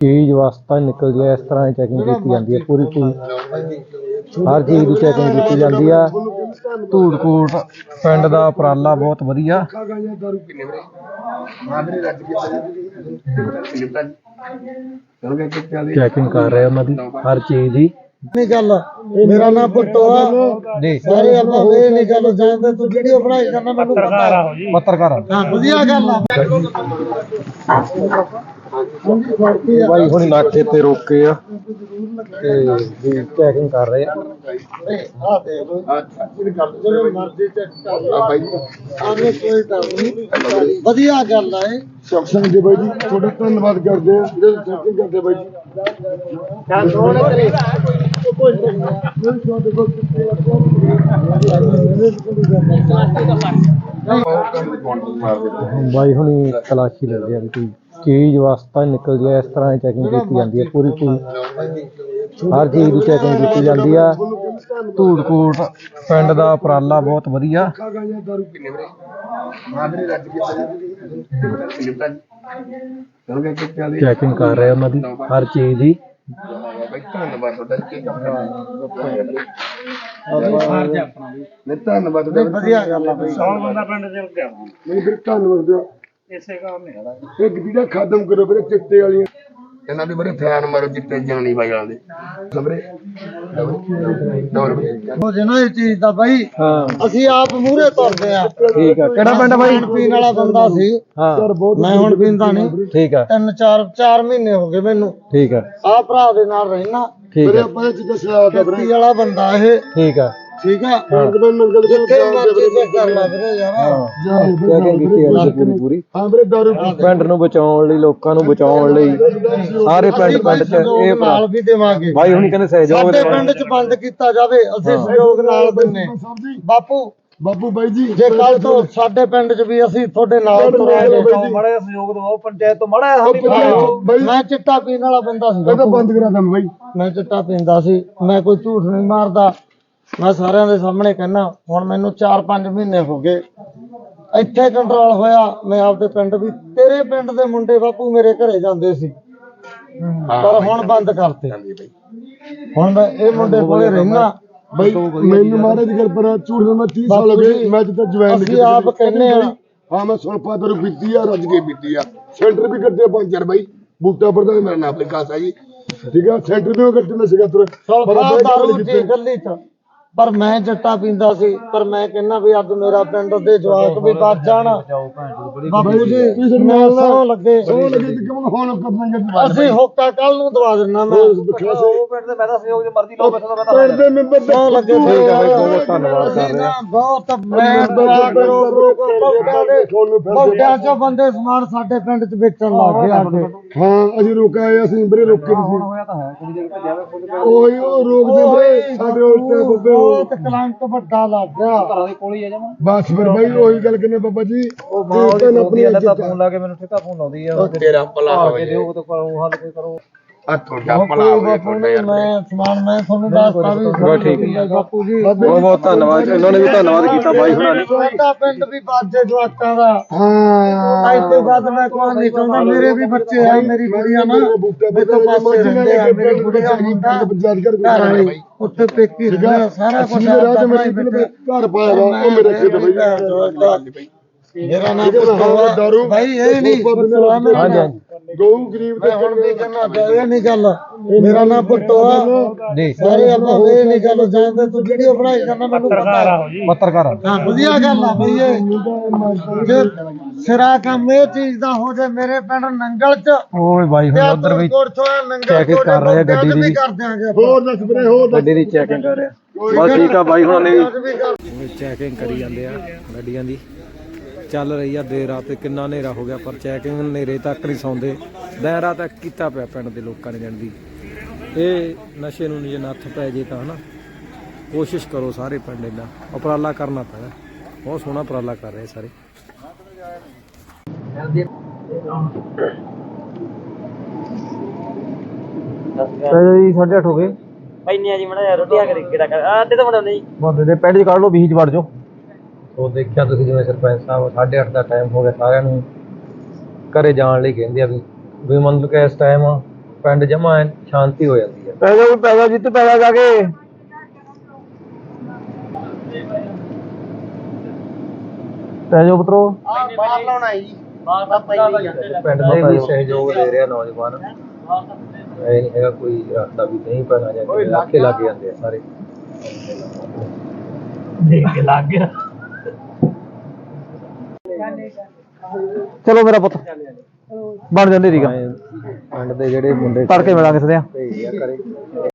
ਚੀਜ਼ ਵਸਤਾਂ ਨਿਕਲਦੀ ਹੈ ਇਸ ਤਰ੍ਹਾਂ ਹੀ ਚੈਕਿੰਗ ਕੀਤੀ ਜਾਂਦੀ ਹੈ ਪੂਰੀ ਪੂਰੀ ਹਰ ਚੀਜ਼ ਦੀ ਚੈਕਿੰਗ ਕੀਤੀ ਜਾਂਦੀ ਆ। ਧੂੜਕੋਟ ਪਿੰਡ ਦਾ ਉਪਰਾਲਾ ਬਹੁਤ ਵਧੀਆ। ਚੈਕਿੰਗ ਕਰ ਰਹੇ ਉਹਨਾਂ ਦੀ ਹਰ ਚੀਜ਼ ਦੀ। ਨਹੀਂ ਗੱਲ ਮੇਰਾ ਨਾਮ ਪੁੱਟੋ ਆ। ਜੀ ਸਾਰੇ ਆਪਾਂ ਇਹ ਨਹੀਂ ਗੱਲ ਜਾਣਦੇ ਤੂੰ ਵੀਡੀਓ ਬਣਾਈ ਜਾਂਦਾ ਮੈਨੂੰ ਹੈ। ਪੱਤਰਕਾਰ ਆ। ਹਾਂ ਵਧੀਆ ਗੱਲ ਆ। ਬਾਈ ਹੁਣੀ ਨਾਕੇ ਤੇ ਰੋਕੇ ਆ ਤੇ ਵੀ ਚੈਕਿੰਗ ਕਰ ਰਹੇ ਆ। ਆ ਦੇ ਲੋ ਜਦੋਂ ਮਰਜ਼ੀ ਚੈੱਕ ਕਰ ਲਓ ਆਨੇ ਕੋਈ ਡਰ ਨਹੀਂ ਵਧੀਆ ਗੱਲ ਆ ਇਹ। ਸ਼ਖਸਾਂ ਦੇ ਬਾਈ ਜੀ ਤੁਹਾਡਾ ਧੰਨਵਾਦ ਕਰਦੇ ਆ। ਜਿਹੜੇ ਸੈਟਿੰਗ ਕਰਦੇ ਬਾਈ ਜੀ ਬਾਈ ਹੁਣੀ ਤਲਾਸ਼ੀ ਲੈਂਦੇ ਆ ਵੀ ਚੀਜ਼ ਵਸਤਾਂ ਨਿਕਲਦੀ ਹੈ ਇਸ ਤਰ੍ਹਾਂ ਚੈਕਿੰਗ ਕੀਤੀ ਜਾਂਦੀ ਹੈ, ਪੂਰੀ ਪੂਰੀ। ਹਰ ਚੀਜ਼ ਦੀ ਚੈਕਿੰਗ ਕੀਤੀ ਜਾਂਦੀ ਆ। ਧੂੜਕੋਟ ਪਿੰਡ ਦਾ ਉਪਰਾਲਾ ਬਹੁਤ ਵਧੀਆ। ਚੈਕਿੰਗ ਕਰ ਰਹੇ ਉਹਨਾਂ ਦੀ, ਹਰ ਚੀਜ਼ ਦੀ। ਧੰਨਵਾਦ ਤੁਹਾਡਾ ਵਧੀਆ ਗੱਲ ਆ ਬਈ। ਨਹੀਂ ਫਿਰ ਧੰਨਵਾਦ ਇਸੇ ਕਾਰਨ ਹੈ ਖਤਮ ਕਰੋ ਵੀਰੇ ਚਿੱਟੇ ਵਾਲੀਆਂ। ਇਹਨਾਂ ਦੇ ਬਰੇ ਫੈਨ ਮਾਰੋ ਚਿੱਟੇ ਜਾਣੀ ਬਾਈ ਵਾਲੇ। ਸਮਰੇ। ਹੋ ਇਹ ਚੀਜ਼ ਦਾ ਬਾਈ ਹਾਂ। ਅਸੀਂ ਆਪ ਮੂਹਰੇ ਤੁਰਦੇ ਆ। ਠੀਕ ਆ। ਕਿਹੜਾ ਪਿੰਡ ਬਾਈ? ਪੀਣ ਵਾਲਾ ਬੰਦਾ ਸੀ। ਹਾਂ। ਮੈਂ ਹੁਣ ਪੀਂਦਾ ਨਹੀਂ। ਠੀਕ ਆ। ਤਿੰਨ ਚਾਰ ਚਾਰ ਮਹੀਨੇ ਹੋ ਗਏ ਮੈਨੂੰ। ਠੀਕ ਆ। ਆ ਭਰਾ ਦੇ ਨਾਲ ਰਹਿਣਾ। ਠੀਕ ਆ। ਆਪਾਂ ਇਹ ਚੀਜ਼ਾਂ ਸਿਆ ਦਾ ਵਾਲਾ ਬੰਦਾ ਇਹ। ਠੀਕ ਆ। ਠੀਕ ਆ? ਨੰਗਲ ਨੰਗਲ ਦੇ ਜਿੱਥੇ ਮਰਜ਼ੀ ਕਰ ਲੈ ਵੀਰੇ ਯਾਰ। ਚੈਕਿੰਗ ਕੀਤੀ ਹੈ ਪੂਰੀ? ਪੂਰੀ ਹਾਂ ਵੀਰੇ ਦਾਰੂ ਪਿੰਡ ਨੂੰ ਬਚਾਉਣ ਲਈ ਲੋਕਾਂ ਨੂੰ ਬਚਾਉਣ ਲਈ। ਸਾਰੇ ਪਿੰਡ ਪਿੰਡ ਚ ਇਹ ਭਰਾ। ਨਾਲ ਵੀ ਦੇਵਾਂਗੇ। ਬਾਈ ਹੁਣੀ ਕਹਿੰਦੇ ਸਹਿਯੋਗ ਸਾਡੇ ਪਿੰਡ ਚ ਬੰਦ ਕੀਤਾ ਜਾਵੇ ਅਸੀਂ ਸਹਿਯੋਗ ਨਾਲ ਦਿੰਨੇ ਬਾਪੂ ਬਾਬੂ ਬਾਈ ਜੀ ਜੇ ਕੱਲ ਤੋਂ ਸਾਡੇ ਪਿੰਡ ਚ ਵੀ ਅਸੀਂ ਤੁਹਾਡੇ ਨਾਲ ਤੁਰਾਂਗੇ। ਮੜਾ ਸਹਿਯੋਗ ਦਿਵਾਓ ਪੰਚਾਇਤ ਤੋਂ ਮੜਾ ਬਾਈ ਮੈਂ ਚਿੱਟਾ ਪੀਣ ਵਾਲਾ ਬੰਦਾ ਸੀ ਇਹ ਤਾਂ ਬੰਦ ਕਰਾ ਦਮ ਬਾਈ। ਮੈਂ ਚਿੱਟਾ ਪੀਂਦਾ ਸੀ। ਮੈਂ ਕੋਈ ਝੂਠ ਨਹੀਂ ਮਾਰਦਾ। ਮੈਂ ਸਾਰਿਆਂ ਦੇ ਸਾਹਮਣੇ ਕਹਿਣਾ ਹੁਣ ਮੈਨੂੰ 4-5 ਮਹੀਨੇ ਹੋ ਗਏ। ਇੱਥੇ ਕੰਟਰੋਲ ਹੋਇਆ ਮੈਂ ਆਪਦੇ ਪਿੰਡ ਵੀ ਤੇਰੇ ਪਿੰਡ ਦੇ ਮੁੰਡੇ ਬਾਪੂ ਮੇਰੇ ਘਰੇ ਜਾਂਦੇ ਸੀ। ਪਰ ਹੁਣ ਬੰਦ ਕਰਤੇ। ਹੁਣ ਮੈਂ ਇਹ ਮੁੰਡੇ ਕੋਲੇ ਰਹਿਣਾ ਬਾਈ ਮੈਨੂੰ ਮਹਾਰਾਜ ਦੀ ਗੱਲ ਪਰ ਝੂਠ ਨਾ 30 ਸਾਲ ਹੋ ਗਏ ਮੈਂ ਜਿੱਦਾਂ ਜਵੈਨ ਅਸੀਂ ਆਪ ਕਹਿੰਦੇ ਆ ਹਾਂ ਮੈਂ ਸੁਣਪਾ ਦਰ ਪੀਤੀ ਆ ਰੱਜ ਕੇ ਪੀਤੀ ਆ। ਸੈਂਟਰ ਵੀ ਕੱਢੇ ਪੰਜ ਚਾਰ ਬਾਈ। ਬੂਟਾ ਪ੍ਰਧਾਨ ਮੇਰਾ ਨਾਮ ਵਿਕਾਸ ਆ ਜੀ। ਠੀਕ ਆ ਸੈਂਟਰ ਵੀ ਕੱਢੇ ਨਾ ਸੀਗਾ ਤੁਰ ਸਲਫਾ ਦਾਰੂ ਜੀ ਗੱਲੀ ਚ। ਪਰ ਮੈਂ ਜੱਟਾ ਪੀਂਦਾ ਸੀ ਪਰ ਮੈਂ ਕਹਿੰਦਾ ਵੀ ਅੱਜ ਮੇਰਾ ਪਿੰਡ ਦੇ ਜਵਾਕ ਵੀ ਬਚ ਜਾਣ। ਬਾਪੂ ਜੀ ਮੈਂ ਸੌ ਲੱਗੇ। ਉਹ ਲੱਗੇ ਤੇ ਕਿਉਂ ਹੁਣ ਕਰਨਾਂਗੇ ਜਵਾਬ ਅਸੀਂ ਹੋਕਾ ਕੱਲ ਨੂੰ ਦਵਾ ਦਿੰਨਾ ਮੈਂ। ਪਿੰਡ ਦੇ ਮੈਂ ਤਾਂ ਸਹਿਯੋਗ ਜੇ ਮਰਜ਼ੀ ਲਓ ਬੈਠਾ ਤਾਂ ਪਿੰਡ ਦੇ ਮੈਂਬਰ ਸੌ ਲੱਗੇ ਠੀਕ ਹੈ ਬਾਈ, ਬਹੁਤ ਧੰਨਵਾਦ ਕਰ ਰਹੇ ਹਾਂ। ਬਹੁਤ ਮੈਂ ਦਵਾ ਕਰੋ ਬੌਡਿਆਂ ਦੇ ਬੌਡਿਆਂ ਚੋਂ ਬੰਦੇ ਸਮਾਨ ਸਾਡੇ ਪਿੰਡ ਚ ਵੇਚਣ ਲੱਗ ਗਏ ਆ ਕੇ। ਹਾਂ ਅਸੀਂ ਰੋਕਾ ਆਏ ਅਸੀਂ ਬਰੇ ਰੋਕੇ ਨਹੀਂ ਹੋਇਆ ਤਾਂ ਹੈ ਉਹ ਰੋਕਦੇ ਸਾਡੇ ਉਲਟੇ ਬੱਬੇ ਬਹੁਤ ਕਲੰਕ ਵੱਡਾ ਲੱਗ ਗਿਆ। ਘਰਾਂ ਦੇ ਕੋਲ ਹੀ ਆ ਜਾਵਾਂ। ਬਸ ਫਿਰ ਬਾਈ ਉਹੀ ਗੱਲ ਕਰਨੇ ਬਾਬਾ ਜੀ। ਉਹ ਮਾਂ ਉਹਦੀ ਰੋਦੀ ਆ ਤਾਂ ਫੋਨ ਲਾ ਕੇ ਮੈਨੂੰ ਠੇਕਾ ਫੋਨ ਲਾਉਂਦੀ ਆ। ਤੇਰਾ ਭਲਾ ਕੇ ਦਿਓ ਤਾਂ ਕਰੋ ਹੱਲ ਕੋਈ ਕਰੋ। ਆ ਤੁਹਾਡਾ ਬਾਪੂ ਬਾਪੂ ਨੇ ਮੈਂ ਸਮਾਨ ਮੈਂ ਤੁਹਾਨੂੰ ਦੱਸਤਾ ਵੀ ਬਸ ਠੀਕ ਹੈ। ਬਾਪੂ ਜੀ ਬਹੁਤ ਬਹੁਤ ਧੰਨਵਾਦ ਇਹਨਾਂ ਨੇ ਵੀ ਧੰਨਵਾਦ ਕੀਤਾ ਬਾਈ ਹੁਣਾਂ ਨੇ। ਸਾਡਾ ਪਿੰਡ ਵੀ ਬਾਜੇ ਜਵਾਕਾਂ ਦਾ। ਹਾਂ। ਅੱਜ ਤੋਂ ਬਾਅਦ ਮੈਂ ਕੋਈ ਨਹੀਂ ਚਾਹੁੰਦਾ ਮੇਰੇ ਵੀ ਬੱਚੇ ਆ ਮੇਰੀ ਗੁੜੀਆ ਨਾ ਮੇਰੇ ਤੋਂ ਪਾਸੇ ਰਹਿੰਦੇ ਆ ਮੇਰੀ ਗੁੜੀਆ ਮੁੰਡਾ ਘਰ ਵਾਲੀ ਉੱਥੇ ਪੇਕੀ ਰਹਿੰਦੇ ਆ ਸਾਰਾ ਕੁਝ ਬਣਾਈ ਬੈਠੇ ਘਰ ਪਾਇਆ ਵਾ ਉਹ ਮੇਰੇ ਖੇਤ ਬਈ। ਮੇਰਾ ਨਾਮ ਪੁੱਤੋ ਭਾਈ ਇਹ ਨਹੀਂ ਹਾਂਜੀ ਹਾਂਜੀ। ਗਊ ਗਰੀਬ ਮੈਂ ਹੁਣ ਵੀ ਕਹਿੰਦਾ ਇਹ ਨਹੀਂ ਗੱਲ। ਮੇਰਾ ਨਾਮ ਪੁੱਤੋ ਆ। ਜੀ। ਸਾਰੇ ਆਪਾਂ ਇਹ ਨਹੀਂ ਗੱਲ ਜਾਣਦੇ ਤੂੰ ਵੀਡੀਓ ਬਣਾਈ ਜਾਂਦਾ ਮੈਨੂੰ ਪਤਾ। ਹੈ ਪੱਤਰਕਾਰ। ਹਾਂ ਵਧੀਆ ਗੱਲ ਆ ਬਈ ਇਹ। ਜੇ ਸਿਰਾ ਕੰਮ ਇਹ ਚੀਜ਼ ਦਾ ਹੋ ਜਾਏ ਮੇਰੇ ਪਿੰਡ ਨੰਗਲ ਚ ਓਏ ਬਾਈ ਹੁਣ ਉਧਰ ਵੀ ਕੋਟ ਚੋਂ ਨੰਗਲ checking ਕਰ ਰਹੇ ਆ ਗੱਡੀ ਦੀ। ਹੋਰ ਦੱਸ ਵੀਰੇ ਹੋਰ ਗੱਡੀ ਦੀ ਚੈਕਿੰਗ ਕਰ ਰਿਹਾ। ਬਸ ਠੀਕ ਆ ਬਾਈ ਹੁਣਾਂ ਨੇ ਵੀ ਚੈਕਿੰਗ ਕਰੀ ਜਾਂਦੇ ਆ ਗੱਡੀਆਂ ਦੀ। ਚੱਲ ਰਹੀ ਆ ਦੇਰ ਰਾਤ ਕਿੰਨਾ ਹਨੇਰਾ ਹੋ ਗਿਆ ਪਰ ਚੈਕਿੰਗ ਹਨੇਰੇ ਤੱਕ ਨਹੀਂ ਸੌਂਦੇ। ਰਾਤ ਤੱਕ ਕੀਤਾ ਪਿਆ ਪਿੰਡ ਦੇ ਲੋਕਾਂ ਨੇ ਜਾਣ ਦੀ ਇਹ ਨਸ਼ੇ ਨੂੰ ਜੇ ਨੱਥ ਪੈ ਜੇ ਤਾਂ ਹਨਾ ਕੋਸ਼ਿਸ਼ ਕਰੋ ਸਾਰੇ ਪਿੰਡ ਇਹਦਾ ਉਪਰਾਲਾ ਕਰਨਾ ਪੈਣਾ। ਬਹੁਤ ਸੋਹਣਾ ਉਪਰਾਲਾ ਕਰ ਰਹੇ ਸਾਰੇ। ਜੀ 8:30 ਹੋ ਗਏ। ਪੈਨੇ ਆ ਜੀ ਮੜਾ ਰੋਟੀ ਆ ਕੇ ਕਿਹੜਾ ਕਰ ਆ ਅੱਡੇ ਤਾਂ ਬਣਾਉਣੇ ਜੀ। ਬੰਦੇ ਦੇ ਪਿੰਡ 'ਚ ਕੱਢ ਲਓ ਬੀਜ ਵੜ ਜਾਓ। ਸੋ ਦੇਖਿਆ ਤੁਸੀਂ ਜਿਵੇਂ ਸਰਪੰਚ ਸਾਹਿਬ 8:30 ਦਾ ਟਾਈਮ ਹੋ ਗਿਆ ਸਾਰਿਆਂ ਨੂੰ ਘਰੇ ਜਾਣ ਲਈ ਕਹਿੰਦੇ ਆ ਵੀ ਵੀ ਮਤਲਬ ਕਿ ਇਸ ਟਾਈਮ ਪਿੰਡ ਜਮਾ ਸ਼ਾਂਤੀ ਹੋ ਜਾਂਦੀ ਹੈ। ਪੈ ਜਾ ਪੈ ਜਾ ਜਿੱਤ ਪੈ ਜਾ ਕੇ। ਪੈ ਜਾ ਪੁੱਤਰੋ। ਬਾਹਰ ਲਾਉਣਾ ਜੀ ਪਿੰਡ ਦਾ ਵੀ ਸਹਿਯੋਗ ਦੇ ਰਿਹਾ ਨੌਜਵਾਨ। ਇਹ ਨਹੀਂ ਹੈਗਾ ਕੋਈ ਰਸਤਾ ਵੀ ਨਹੀਂ ਪੈਣਾ ਜਾਂ ਇਲਾਕੇ ਲੱਗ ਜਾਂਦੇ ਆ ਸਾਰੇ। ਚਲੋ ਮੇਰਾ ਪੁੱਤ। ਬਣ ਜਾਂਦੀ ਠੀਕ ਆ। ਪਿੰਡ ਦੇ ਜਿਹੜੇ ਮੁੰਡੇ ਤੜਕੇ ਮਿਲਾਂਗੇ ਸਦਿਆ। ਭੇਜਿਆ ਕਰੇ।